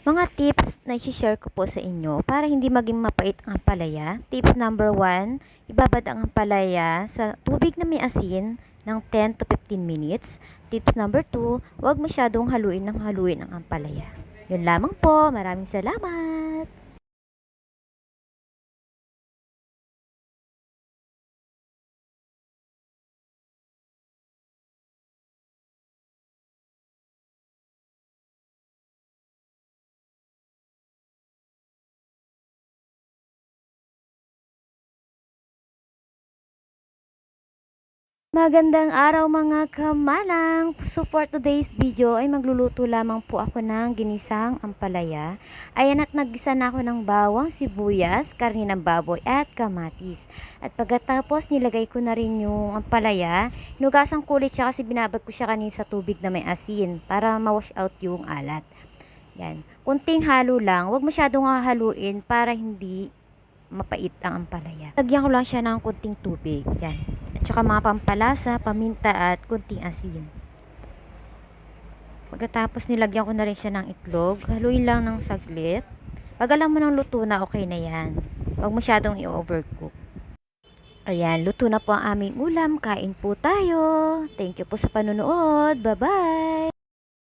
Mga tips na i-share ko po sa inyo para hindi maging mapait ang ampalaya. Tips number 1, ibabad ang ampalaya sa tubig na may asin ng 10 to 15 minutes. Tips number 2, huwag masyadong haluin ng haluin ang ampalaya. Yun lamang po. Maraming salamat. Magandang araw mga kamalang! So for today's video ay magluluto lamang po ako ng ginisang ampalaya. Ayan at naggisa na ako ng bawang, sibuyas, karni ng baboy at kamatis. At pagkatapos nilagay ko na rin yung ampalaya, hinugasan ko ulit siya kasi binabad ko siya kanina sa tubig na may asin para ma-wash out yung alat. Yan. Kunting halo lang, huwag masyadong hahaluin para hindi mapait ang ampalaya. Lagyan ko lang siya ng kunting tubig. Yan. At mga pampalasa, paminta at kunting asin. Pagkatapos nilagyan ko na rin siya ng itlog. Haluin lang ng saglit. Pag alam mo ng luto na, okay na yan. Huwag masyadong i-overcook. Ayan, luto na po ang aming ulam. Kain po tayo. Thank you po sa panonood. Bye-bye!